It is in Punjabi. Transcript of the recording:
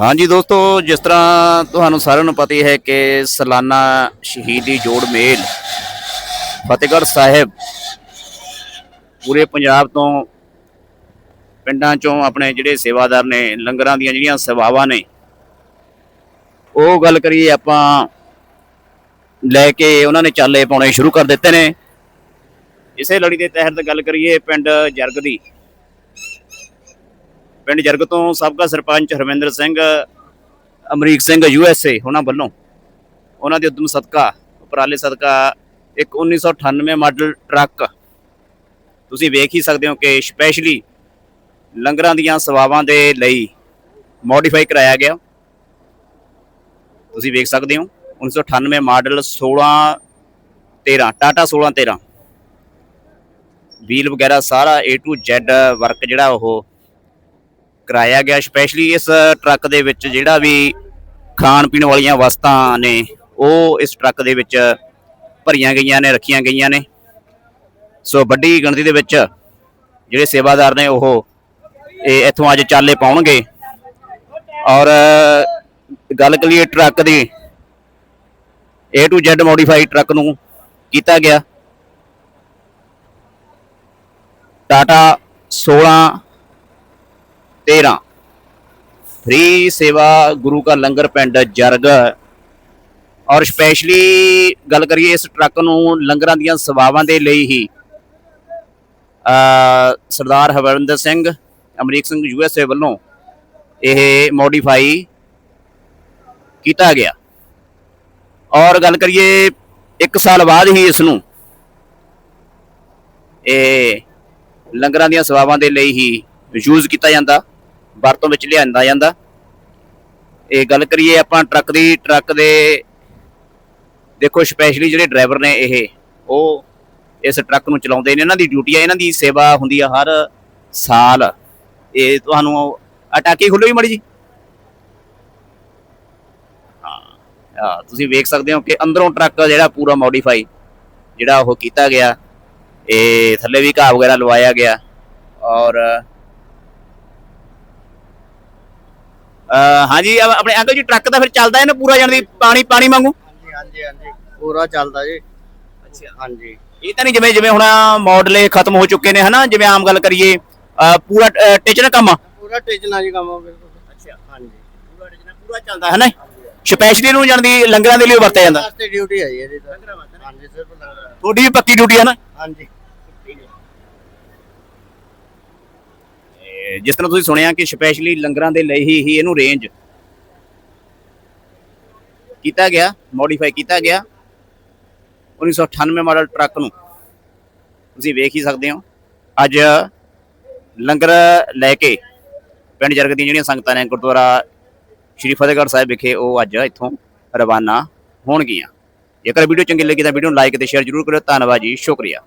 ਹਾਂਜੀ ਦੋਸਤੋ, ਜਿਸ ਤਰ੍ਹਾਂ ਤੁਹਾਨੂੰ ਸਾਰਿਆਂ ਨੂੰ ਪਤਾ ਹੀ ਹੈ ਕਿ ਸਾਲਾਨਾ ਸ਼ਹੀਦੀ ਜੋੜ ਮੇਲ ਫਤਿਹਗੜ੍ਹ ਸਾਹਿਬ ਪੂਰੇ ਪੰਜਾਬ ਤੋਂ ਪਿੰਡਾਂ ਚੋਂ ਆਪਣੇ ਜਿਹੜੇ ਸੇਵਾਦਾਰ ਨੇ, ਲੰਗਰਾਂ ਦੀਆਂ ਜਿਹੜੀਆਂ ਸੇਵਾਵਾਂ ਨੇ, ਉਹ ਗੱਲ ਕਰੀਏ ਆਪਾਂ ਲੈ ਕੇ ਉਹਨਾਂ ਨੇ ਚਾਲੇ ਪਾਉਣੇ ਸ਼ੁਰੂ ਕਰ ਦਿੱਤੇ ਨੇ। ਇਸੇ ਲੜੀ ਦੇ ਤਹਿਤ ਗੱਲ ਕਰੀਏ ਪਿੰਡ ਜਰਗ ਦੀ ਪਿੰਡ ਜਰਗ ਤੋਂ ਸਾਬਕਾ sarpanch Harvinder Singh, Amrik Singh U S A, ਉਹਨਾਂ ਵੱਲੋਂ ਉਹਨਾਂ ਦੇ ਉਦਮ ਸਦਕਾ, ਉਪਰਾਲੇ ਸਦਕਾ ਇੱਕ 1998 ਮਾਡਲ ਟਰੱਕ। ਤੁਸੀਂ ਵੇਖ ਹੀ ਸਕਦੇ ਹੋ ਕਿ ਸਪੈਸ਼ਲੀ ਲੰਗਰਾਂ ਦੀਆਂ ਸਵਾਵਾਂ ਦੇ ਲਈ ਮੋਡੀਫਾਈ ਕਰਾਇਆ ਗਿਆ। ਤੁਸੀਂ ਵੇਖ ਸਕਦੇ ਹੋ 1998 ਮਾਡਲ 16 13 ਟਾਟਾ 16 13 ਵੀਲ ਵਗੈਰਾ ਸਾਰਾ A to Z ਵਰਕ ਜਿਹੜਾ ਉਹ ਕਰਾਇਆ ਗਿਆ ਸਪੈਸ਼ਲੀ ਇਸ ਟਰੱਕ ਦੇ ਵਿੱਚ ਜਿਹੜਾ ਵੀ ਖਾਣ ਪੀਣ ਵਾਲੀਆਂ ਵਸਤਾਂ ਨੇ, ਉਹ ਇਸ ਟਰੱਕ ਦੇ ਵਿੱਚ ਭਰੀਆਂ ਗਈਆਂ ਨੇ, ਰੱਖੀਆਂ ਗਈਆਂ ਨੇ। ਸੋ ਵੱਡੀ ਗਿਣਤੀ ਦੇ ਵਿੱਚ ਜਿਹੜੇ ਸੇਵਾਦਾਰ ਨੇ, ਉਹ ਇਹ ਇੱਥੋਂ ਅੱਜ ਚਾਲੇ ਪਾਉਣਗੇ। ਔਰ ਗੱਲ ਕਰੀਏ ਟਰੱਕ ਦੀ, A to Z modify truck ਨੂੰ ਕੀਤਾ ਗਿਆ। ਟਾਟਾ 16 13 ਫ੍ਰੀ ਸੇਵਾ ਗੁਰੂ ਕਾ ਲੰਗਰ ਪਿੰਡ ਜਰਗ। ਔਰ ਸਪੈਸ਼ਲੀ ਗੱਲ ਕਰੀਏ ਇਸ ਟਰੱਕ ਨੂੰ ਲੰਗਰਾਂ ਦੀਆਂ ਸੇਵਾਵਾਂ ਦੇ ਲਈ ਹੀ ਅ ਸਰਦਾਰ ਹਰਵਿੰਦਰ ਸਿੰਘ, ਅਮਰੀਕ ਸਿੰਘ ਯੂਐਸਏ ਵੱਲੋਂ ਇਹ ਮੋਡੀਫਾਈ ਕੀਤਾ ਗਿਆ। ਔਰ ਗੱਲ ਕਰੀਏ 1 ਸਾਲ ਬਾਅਦ ਹੀ ਇਸ ਨੂੰ ਇਹ ਲੰਗਰਾਂ ਦੀਆਂ ਸੇਵਾਵਾਂ ਦੇ ਲਈ ਹੀ ਯੂਜ਼ ਕੀਤਾ ਜਾਂਦਾ। ਵਰਤੋਂ ਵਿੱਚ ਲਿਆਂਦਾ ਜਾਂਦਾ। ਇਹ ਗੱਲ ਕਰੀਏ ਆਪਾਂ ਟਰੱਕ ਦੀ ਟਰੱਕ ਦੇ ਦੇਖੋ ਸਪੈਸ਼ਲੀ ਜਿਹੜੇ ਡਰਾਈਵਰ ਨੇ ਇਹ ਉਹ ਇਸ ਟਰੱਕ ਨੂੰ ਚਲਾਉਂਦੇ ਨੇ। ਇਹਨਾਂ ਦੀ ਡਿਊਟੀ ਹੈ ਇਹਨਾਂ ਦੀ ਸੇਵਾ ਹੁੰਦੀ ਆ ਹਰ ਸਾਲ। ਇਹ ਤੁਹਾਨੂੰ ਅਟਾਕੀ ਖੁੱਲੋ ਹੀ ਮੜੀ ਜੀ? ਹਾਂ, ਤੁਸੀਂ ਵੇਖ ਸਕਦੇ ਹੋ ਕਿ ਅੰਦਰੋਂ ਟਰੱਕ ਜਿਹੜਾ ਪੂਰਾ ਮੋਡੀਫਾਈ ਜਿਹੜਾ ਉਹ ਕੀਤਾ ਗਿਆ। ਇਹ ਥੱਲੇ ਵੀ ਘਾਹ ਵਗੈਰਾ ਲਵਾਇਆ ਗਿਆ। ਔਰ ਅ ਹਾਂਜੀ ਅ- ਆਪਣੇ ਅੰਕਲ ਜੀ ਟਰੱਕ ਤਾਂ ਫਿਰ ਚੱਲਦਾ ਹੈ ਨਾ ਪੂਰਾ ਜਾਣੀ ਪਾਣੀ ਪਾਣੀ ਵਾਂਗੂ? ਹਾਂਜੀ ਹਾਂਜੀ ਹਾਂਜੀ ਪੂਰਾ ਚੱਲਦਾ ਜੀ। ਅੱਛਾ। ਹਾਂਜੀ। ਇਹ ਤਾਂ ਨਹੀਂ ਜਿਵੇਂ ਜਿਵੇਂ ਹੁਣ ਮਾਡਲੇ ਖਤਮ ਹੋ ਚੁੱਕੇ ਨੇ ਹਨਾ? ਜਿਵੇਂ ਆਮ ਗੱਲ ਕਰੀਏ ਪੂਰਾ ਟਿਚਨ ਕੰਮ? ਆ ਪੂਰਾ ਟੇਜਨਾ ਜੀ ਕੰਮ ਬਿਲਕੁਲ। ਅੱਛਾ। ਹਾਂਜੀ। ਪੂਰਾ ਟਿਚਨ ਪੂਰਾ ਚੱਲਦਾ ਹੈ ਨਾ ਸਪੈਸ਼ਲੀ ਨੂੰ ਜਾਣਦੀ ਲੰਗਰਾਂ ਦੇ ਲਈ ਵਰਤਿਆ ਜਾਂਦਾ। ਵਾਸਤੇ ਡਿਊਟੀ ਹੈ ਜੀ ਇਹਦੀ ਤਾਂ। ਹਾਂਜੀ ਸਿਰਫ ਲੰਗਰ। ਤੁਹਾਡੀ ਵੀ ਪੱਕੀ ਡਿਊਟੀ ਹੈ ਨਾ? ਹਾਂਜੀ। ਜਿਸ ਤਰ੍ਹਾਂ ਤੁਸੀਂ ਸੁਣਿਆ ਕਿ ਸਪੈਸ਼ਲੀ ਲੰਗਰਾਂ ਦੇ ਲਈ ਹੀ ਇਹਨੂੰ ਰੇਂਜ ਕੀਤਾ ਗਿਆ ਮੋਡੀਫਾਈ ਕੀਤਾ ਗਿਆ। 1998 ਮਾਡਲ ਟਰੱਕ ਨੂੰ ਤੁਸੀਂ ਵੇਖ ਹੀ ਸਕਦੇ ਹੋ। ਅੱਜ ਲੰਗਰ ਲੈ ਕੇ ਪਿੰਡ ਜਰਗ ਦੀਆਂ ਜਿਹੜੀਆਂ ਸੰਗਤਾਂ ਨੇ ਗੁਰਦੁਆਰਾ ਸ਼੍ਰੀ ਫਤਿਹਗੜ੍ਹ ਸਾਹਿਬ ਵਿਖੇ ਉਹ ਅੱਜ ਇੱਥੋਂ ਰਵਾਨਾ ਹੋਣਗੀਆਂ। ਜੇਕਰ ਵੀਡੀਓ ਚੰਗੀ ਲੱਗੀ ਤਾਂ ਵੀਡੀਓ ਨੂੰ ਲਾਈਕ ਤੇ ਸ਼ੇਅਰ ਜ਼ਰੂਰ ਕਰਿਓ। ਧੰਨਵਾਦ ਜੀ, ਸ਼ੁਕਰੀਆ।